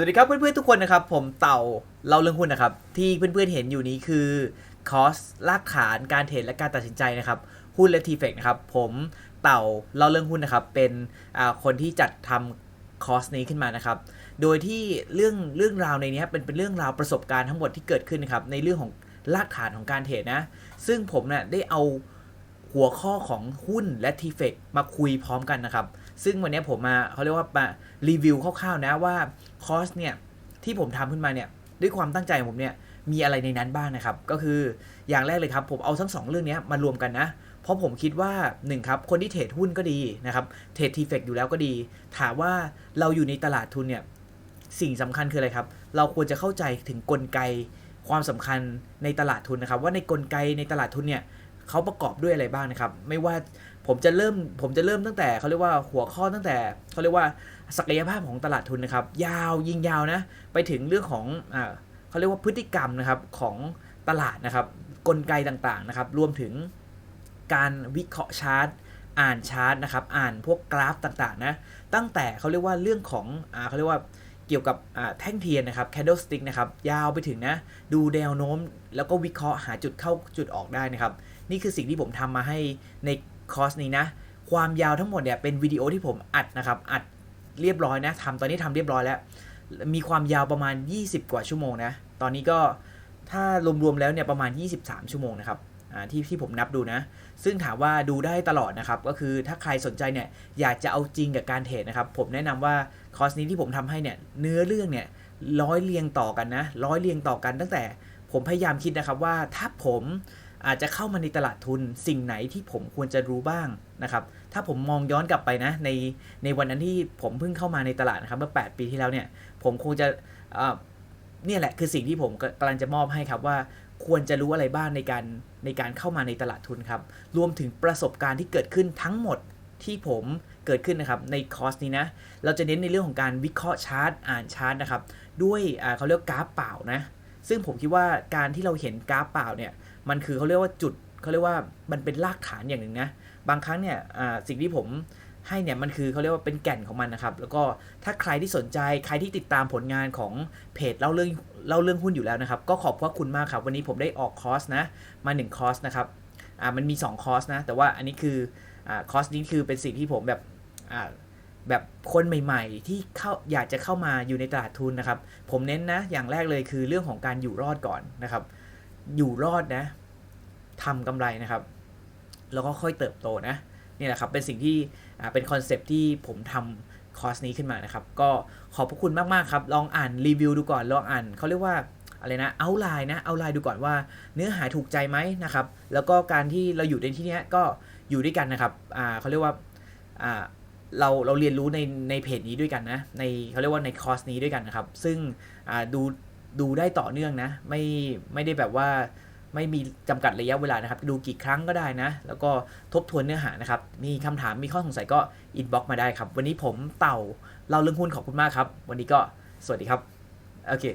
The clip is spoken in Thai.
วัสดีครับเพื่อนๆทุกคนนะครับ ผมเต่าเล่าเรื่องหุ้นนะครับ ที่เพื่อนๆเห็นอยู่นี้คือคอสลากฐานการเทรดและการตัดสินใจนะครับหุ้นและทีเฟกนะครับ ผมเต่าเล่าเรื่องหุ้นนะครับ เป็นคนที่จัดทำคอร์สนี้ขึ้นมานะครับ โดยที่เรื่องเรื่องราวในนี้เป็นเป็นเรื่องราวประสบการณ์ทั้งหมดที่เกิดขึ้นนะครับในเรื่องของรากฐานของการเทรดนะ ซึ่งผมเนี่ยได้เอา หัวข้อของหุ้นและทีเฟกมาคุยพร้อมกันนะครับ ซึ่งวันนี้ผมมาเขาเรียกว่ามารีวิวคร่าวๆนะว่าคอร์สเนี่ยที่ผมทำขึ้นมาเนี่ยด้วยความตั้งใจของผมเนี่ยมีอะไรในนั้นบ้างนะครับ ก็คืออย่างแรกเลยครับ ผมเอาทั้งสองเรื่องนี้มารวมกันนะ เพราะผมคิดว่าหนึ่งครับคนที่เทรดหุ้นก็ดีนะครับเทรดทีเฟกอยู่แล้วก็ดี ถามว่าเราอยู่ในตลาดทุนเนี่ยสิ่งสำคัญคืออะไรครับ เราควรจะเข้าใจถึงกลไกความสำคัญในตลาดทุนนะครับ ว่าในกลไกในตลาดทุนเนี่ย เขาประกอบด้วยอะไรบ้างนะครับ ไม่ว่าผมจะเริ่มผมจะเริ่มตั้งแต่เขาเรียกว่าหัวข้อตั้งแต่เขาเรียกว่าศักยภาพของตลาดทุนนะครับ ยาวยิงยาวนะไปถึงเรื่องของอ่าเขาเรียกว่าพฤติกรรมนะครับของตลาดนะครับ กลไกต่างๆนะครับ รวมถึงการวิเคราะห์ชาร์ตอ่านชาร์ตนะครับ อ่านพวกกราฟต่างๆนะตั้งแต่เขาเรียกว่าเรื่องของอ่าเขาเรียกว่า เกี่ยวกับแท่งเทียนนะครับ candlestick นะครับ ยาวไปถึงนะ ดูแนวโน้ม แล้วก็วิเคราะห์หาจุดเข้าจุดออกได้นะครับ นี่คือสิ่งที่ผมทำมาให้ในคอร์สนี้นะ ความยาวทั้งหมดเนี่ยเป็นวิดีโอที่ผมอัดนะครับ อัดเรียบร้อยนะทำตอนนี้ทำเรียบร้อยแล้ว มีความยาวประมาณ 20 กว่าชั่วโมงนะ ตอนนี้ก็ถ้ารวมๆแล้วเนี่ยประมาณ 23 ชั่วโมงนะครับ ที่ที่ผมนับดูนะ ซึ่งถามว่าดูได้ตลอดนะครับ ก็คือถ้าใครสนใจเนี่ยอยากจะเอาจริงกับการเทรดนะครับ ผมแนะนำว่าคอร์สนี้ที่ผมทำให้เนี่ยเนื้อเรื่องเนี่ยร้อยเรียงต่อกันนะร้อยเรียงต่อกันตั้งแต่ผมพยายามคิดนะครับว่าถ้าผมอาจจะเข้ามาในตลาดทุนสิ่งไหนที่ผมควรจะรู้บ้างนะครับ ถ้าผมมองย้อนกลับไปนะในในวันนั้นที่ผมเพิ่งเข้ามาในตลาดนะครับเมื่อ 8 ปีที่แล้วเนี่ยผมคงจะอ่อเนี่ยแหละคือสิ่งที่ผมกำลังจะมอบให้ครับว่า ควรจะรู้อะไรบ้างในการในการเข้ามาในตลาดทุนครับ รวมถึงประสบการณ์ที่เกิดขึ้นทั้งหมดที่ผมเกิดขึ้นนะครับในคอร์สนี้นะ เราจะเน้นในเรื่องของการวิเคราะห์ชาร์ตอ่านชาร์ตนะครับ ด้วยเขาเรียกกราฟเปล่านะ ซึ่งผมคิดว่าการที่เราเห็นกราฟเปล่าเนี่ยมันคือเขาเรียกว่าจุดเขาเรียกว่ามันเป็นรากฐานอย่างหนึ่งนะ บางครั้งเนี่ยสิ่งที่ผม ให้เนี่ยมันคือเขาเรียกว่าเป็นแก่นของมันนะครับ แล้วก็ถ้าใครที่สนใจใครที่ติดตามผลงานของเพจเล่าเรื่องเล่าเรื่องหุ้นอยู่แล้วนะครับ ก็ขอบพระคุณมากครับ วันนี้ผมได้ออกคอร์สนะมา1คอร์สนะครับอ่ามันมี 2 คอร์สนะ แต่ว่าอันนี้คืออ่าคอร์สนี้คือเป็นสิ่งที่ผมแบบอ่าแบบคนใหม่ ๆ ที่เข้าอยากจะเข้ามาอยู่ในตลาดทุนนะครับ ผมเน้นนะ อย่างแรกเลยคือเรื่องของการอยู่รอดก่อนนะครับ อยู่รอดนะทำกำไรนะครับ แล้วก็ค่อยเติบโตนะ นี่แหละครับเป็นสิ่งที่เป็นคอนเซปที่ผมทำคอร์สนี้ขึ้นมานะครับ ก็ขอบพระคุณมาก ๆ ครับ ลองอ่านรีวิวดูก่อน ลองอ่านเขาเรียกว่าอะไรนะเอาไลน์นะเอาไลน์ดูก่อนว่าเนื้อหาถูกใจไหมนะครับ แล้วก็การที่เราอยู่ในที่นี้ก็อยู่ด้วยกันนะครับอ่าเขาเรียกว่าอ่าเราเราเรียนรู้ในในเพจนี้ด้วยกันนะในเขาเรียกว่าในคอร์สนี้ด้วยกันนะครับ ซึ่งดูดูได้ต่อเนื่องนะ ไม่ไม่ได้แบบว่า ไม่มีจำกัดระยะเวลานะครับ ดูกี่ครั้งก็ได้นะ แล้วก็ทบทวนเนื้อหานะครับ มีคำถามมีข้อสงสัยก็อินบ็อกมาได้ครับ วันนี้ผมเต่าเล่าเรื่องหุ้นขอบคุณมากครับ วันนี้ก็สวัสดีครับ โอเค